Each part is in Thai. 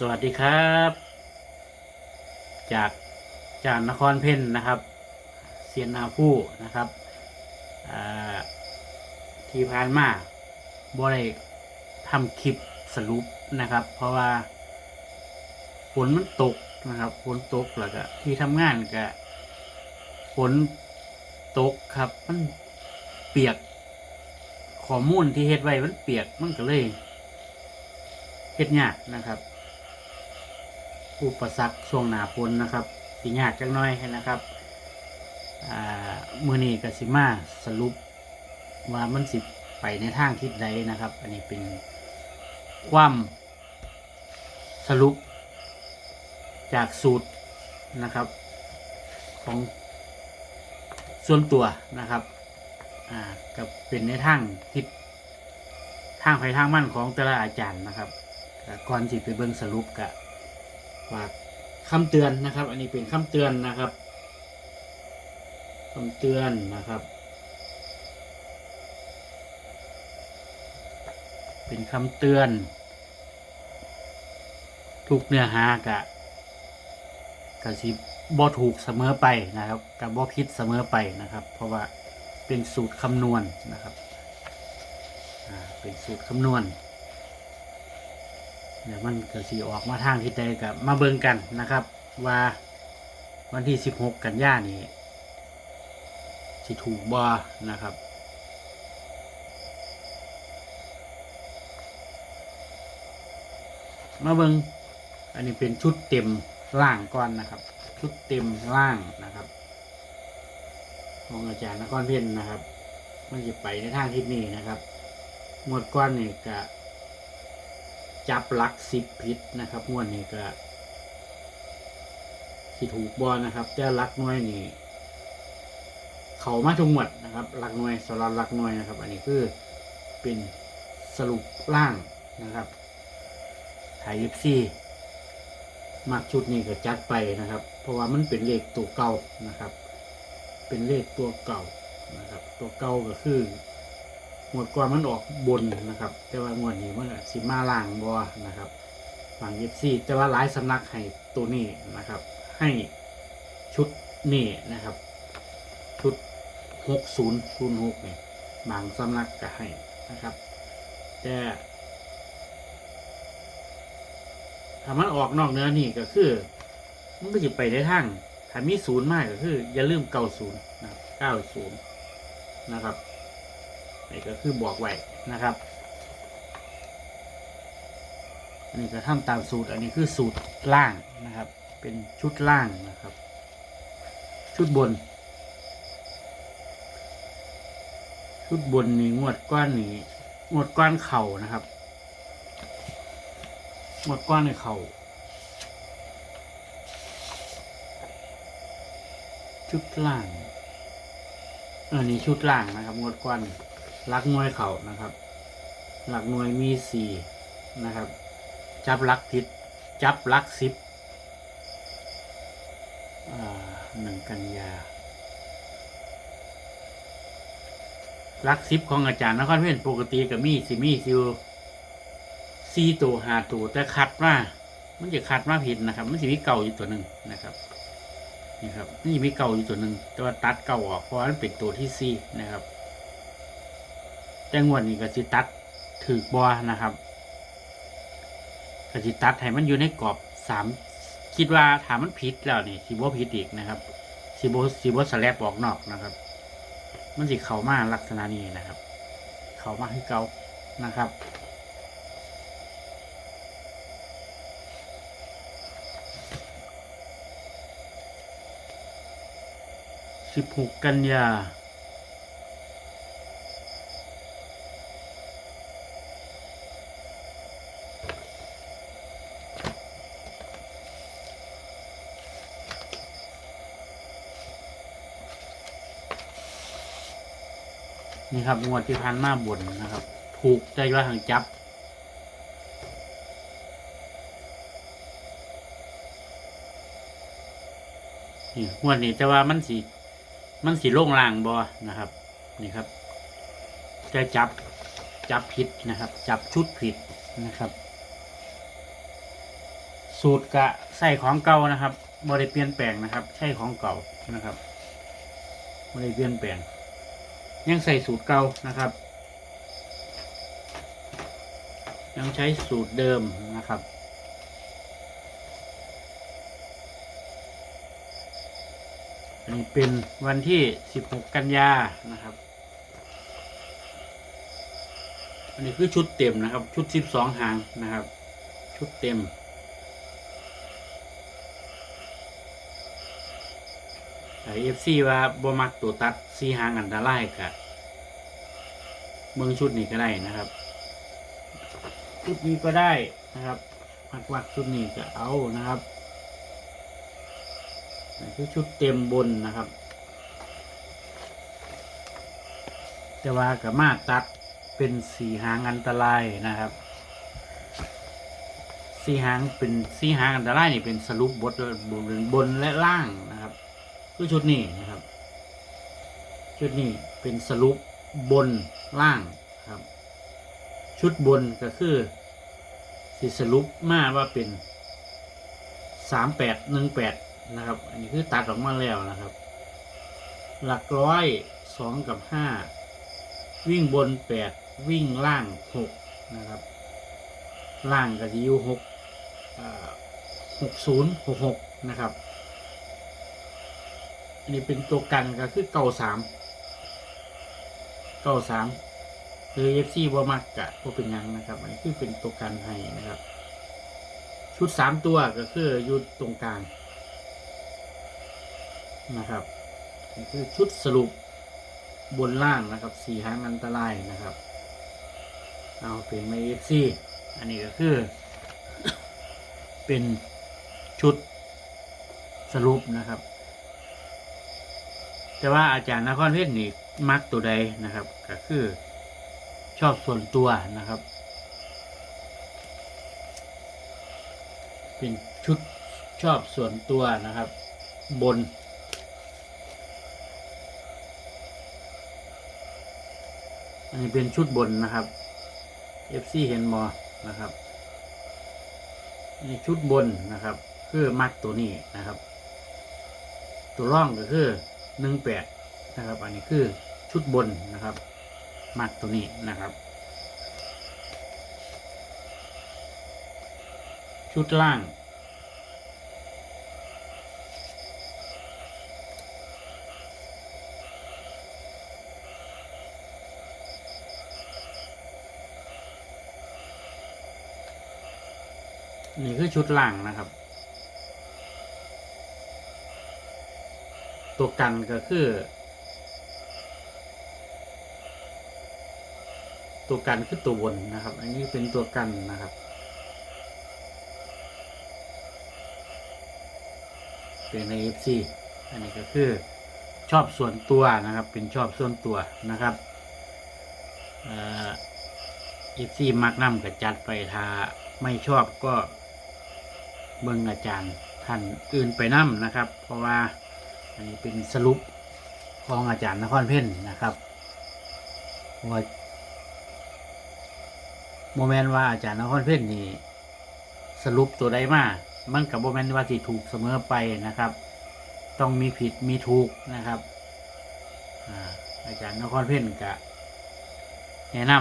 สวัสดีครับ จากจานนครเพ่นนะครับเซียนนาผู้นะครับที่ผ่านมาบ่ได้ทำคลิปสรุปนะครับ เพราะว่าฝนมันตกนะครับฝนตกแล้วก็ที่ทำงานก็ฝนตกครับ มันเปียกข้อมูลที่เฮ็ดไว้มันเปียกมันก็เลยเฮ็ดยากนะครับ อุปสรรคช่วงหนาฝนนะครับสิยากจังน้อยนะครับอ่ามือนี้กสิมาสรุปว่ามันสิไปในทางทิศใดนะครับ อันนี้เป็นความสรุปจากสูตรนะครับ ของส่วนตัวนะครับกับเป็นในทางทิศทางไปทางมั่นของแต่ละอาจารย์นะครับ ก่อนสิไปเบิ่งสรุปกะ ฝากคำเตือนนะครับ อันนี้เป็นคำเตือนนะครับคำเตือนนะครับ เป็นคำเตือน ทุกเนื้อหากะกะสิบ่ถูกเสมอไปนะครับกับบ่ผิดเสมอไปนะครับ เพราะว่าเป็นสูตรคำนวณนะครับเป็นสูตรคำนวณ เดี๋ยวมันก็สีออกมาทางทิศใดกับมาเบิ่งกันนะครับ ว่าวันที่ 16 กันยานี่สิถูกบ่นะครับมาเบิงอันนี้เป็นชุดเต็มล่างก่อนนะครับ ชุดเต็มล่างนะครับของอาจารย์นครเพียนนะครับ มันจะไปในทางทิศนี้นะครับ หมวดก้อนนี่ก็ จับลักสิบพิษนะครับงวดนี้ก็สิถูกบอลนะครับแต่ลักน่วยนี่เขามาทุกหมดนะครับลักน่วยสำหรับลักน่วยนะครับ อันนี้คือเป็นสรุปล่างนะครับไทยยิปซีมักชุดนี้ก็จัดไปนะครับ เพราะว่ามันเป็นเลขตัวเก่านะครับ เป็นเลขตัวเก่านะครับ ตัวเก่าก็คือ วดก่อนมันออกบนนะครับ แต่ว่างวดนี้มันสิมาล่างบอนะครับฝั่งยิปซีแต่ว่าหลายสำนักให้ตัวนี้นะครับ ให้ชุดนี้นะครับ ชุดหกศูนย์ศูนย์หกเนี่ยบางสำนักก็ให้นะครับ แต่ถ้ามันออกนอกเนื้อนี่ก็คือ มันก็จะไปได้ทางถ้ามีศูนย์มากก็คือ อย่าลืมเก้าศูนย์นะเก้าศูนย์นะครับ นี่ก็คือบอกไว้นะครับ อันนี้ก็ทำตามสูตร อันนี้คือสูตรล่างนะครับ เป็นชุดล่างนะครับ ชุดบน ชุดบนนี่งวดก้อนนี่งวดก้อนเข่านะครับงวดก้อนในเข่าชุดล่างอันนี้ชุดล่างนะครับงวดก้อน ลักหน่วยเข่านะครับ หลักหน่วยมีสี่นะครับ จับลักผิดจับลักสิบหนึ่งกันยาลักสิบของอาจารย์นครเพียนปกติกับมีสิมีซิวสี่ตัวหาตัวแต่คัดมามันจะคัดมาผิดนะครับ มันจะมีเก่าอยู่ตัวหนึ่งนะครับนี่ครับนี่มีเก่าอยู่ตัวหนึ่งแต่ว่าตัดเก่าออกเพราะว่ามันเป็นตัวที่ซีนะครับ แต่งวดนี้ก็สิตัดถือบอนะครับก็สิตัดให้มันอยู่ในกรอบสามคิดว่าถามมันผิดแล้วนี่สิบ่ผิดอีกนะครับสิบ่สิบ่สแลบออกนอกนะครับ มันสิเข้ามาลักษณะนี้นะครับ เข้ามาให้เกานะครับสิบหกกันยา นี่ครับงวดที่พันมาบนนะครับ ถูกใจว่าหางจับ นี่งวดนี้แต่ว่ามันสีมันสีโล่งลางบอนะครับ นี่ครับจะจับจับผิดนะครับ จับชุดผิดนะครับ สูตรกะใส่ของเก่านะครับบริเปลี่ยนแปลงนะครับ ใช่ของเก่านะครับบริเปลี่ยนแปลง ยังใส่สูตรเก่านะครับ ยังใช้สูตรเดิมนะครับ อันนี้เป็นวันที่ 16 กันยานะครับ อันนี้คือชุดเต็มนะครับ ชุด 12 หางนะครับ ชุดเต็ม ไอ เอฟซีว่าบ่มักตัวตัดซีหางอันตรายกะเมืองชุดนี้ก็ได้นะครับชุดนี้ก็ได้นะครับมักวักชุดนี้ก็เอานะครับคือชุดเต็มบนนะครับ แต่ว่ากับมาตัดเป็นสีหางอันตรายนะครับสีหางเป็นสีหางอันตรายนี่เป็นสรุปบทบนบนและล่าง คือชุดนี้นะครับ ชุดนี้เป็นสรุปบนล่างครับ ชุดบนก็คือสิสรุปมาว่าเป็นสามแปดหนึ่งแปดนะครับ อันนี้คือตัดออกมาแล้วนะครับ หลักร้อยสองกับห้าวิ่งบนแปดวิ่งล่างหกนะครับ ล่างก็จะอยู่หกหกศูนย์หกหกนะครับ อันนี้เป็นตัวกันก็คือเก่าสามเก่าสามคือเอฟซีบ่มักกะบ่เป็นยังนะครับอันนี้คือเป็นตัวกันให้นะครับ ชุดสามตัวก็คืออยู่ตรงกลางนะครับคือชุดสรุปบนล่างนะครับสี่หางอันตรายนะครับ เอาเป็นในเอฟซีอันนี้ก็คือ เป็นชุดสรุปนะครับ แต่ว่าอาจารย์นครเพชรนี่มักตัวใดนะครับ ก็คือชอบส่วนตัวนะครับ เป็นชุดชอบส่วนตัวนะครับ บน อันนี้เป็นชุดบนนะครับ FC เห็นมอนะครับนี่ชุดบนนะครับ คือมักตัวนี้นะครับ ตัวร่องก็คือ หนึ่งแปดนะครับ อันนี้คือชุดบนนะครับ มักตัวนี้นะครับ ชุดล่าง นี่คือชุดล่างนะครับ ตัวกันก็คือ ตัวกันคือตัวบนนะครับ อันนี้เป็นตัวกันนะครับ เป็นใน FC อันนี้ก็คือชอบส่วนตัวนะครับ เป็นชอบส่วนตัวนะครับเอ่อ FC มักนำกับจัดไปถ้าไม่ชอบก็เบิ่งอาจารย์ท่านอื่นไปนํนะครับ เพราะว่า อันนี้เป็นสรุปของอาจารย์นครเพ่นนะครับว่าโมเมนต์ว่าอาจารย์นครเพ่นนี่สรุปตัวใดมามันกับโมเมนต์ว่าสิถูกเสมอไปนะครับ ต้องมีผิดมีถูกนะครับอาจารย์นครเพ่นกะแนะน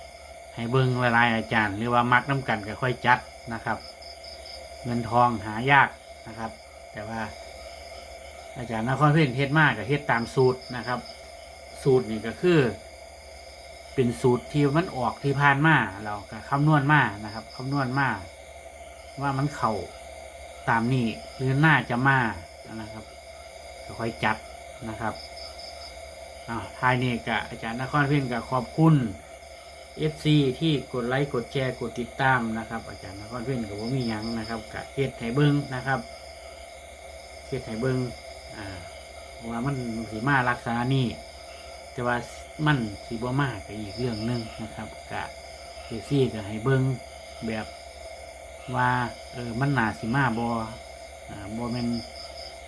ำให้เบิ่งหลายๆอาจารย์ หรือว่ามักน้ำกันก็ค่อยจัดนะครับ เงินทองหายากนะครับ แต่ว่า อาจารย์นครเพ่นเฮ็ดมากกับเฮ็ดตามสูตรนะครับ สูตรนี่ก็คือ เป็นสูตรที่มันออกที่ผ่านมาเราก็คำนวณมานะครับคำนวณมาว่ามันเข่าตามนี้หรือน่าจะมานะครับก็ค่อยจัดนะครับอ้าวท้ายนี้ก็อาจารย์นครเพ่นก็ขอบคุณ FC ที่กดไลค์กดแชร์กดติดตามนะครับ อาจารย์นครเพ่นก็บ่มียังนะครับกับเฮ็ดให้เบิ่งนะครับเฮ็ดให้เบิ่ง ว่ามันสีมารักษานี่แต่ว่ามันสีบ่มากก็อีกเรื่องหนึ่งนะครับกะเจซี่ก็ให้เบิ้งแบบว่าเออมันหนาสีมาบออาบอมัน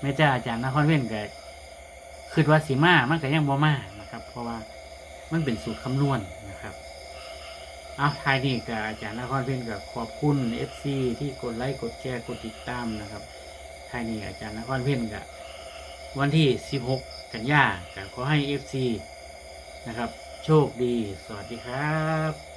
แม่เจ้าอาจารย์นครเว้นก็คือว่าสีมามันก็ยังบอมานะครับ เพราะว่ามันเป็นสูตรคำนวณนนะครับเอาท้ายนี้ก็อาจารย์นครเวนก็ขอบคุณเอฟซีที่กดไลค์กดแชร์กดติดตามนะครับท้ายนี้อาจารย์นครเวนก็ วันที่ 16 กันยาก็ขอให้ FC นะครับ โชคดี สวัสดีครับ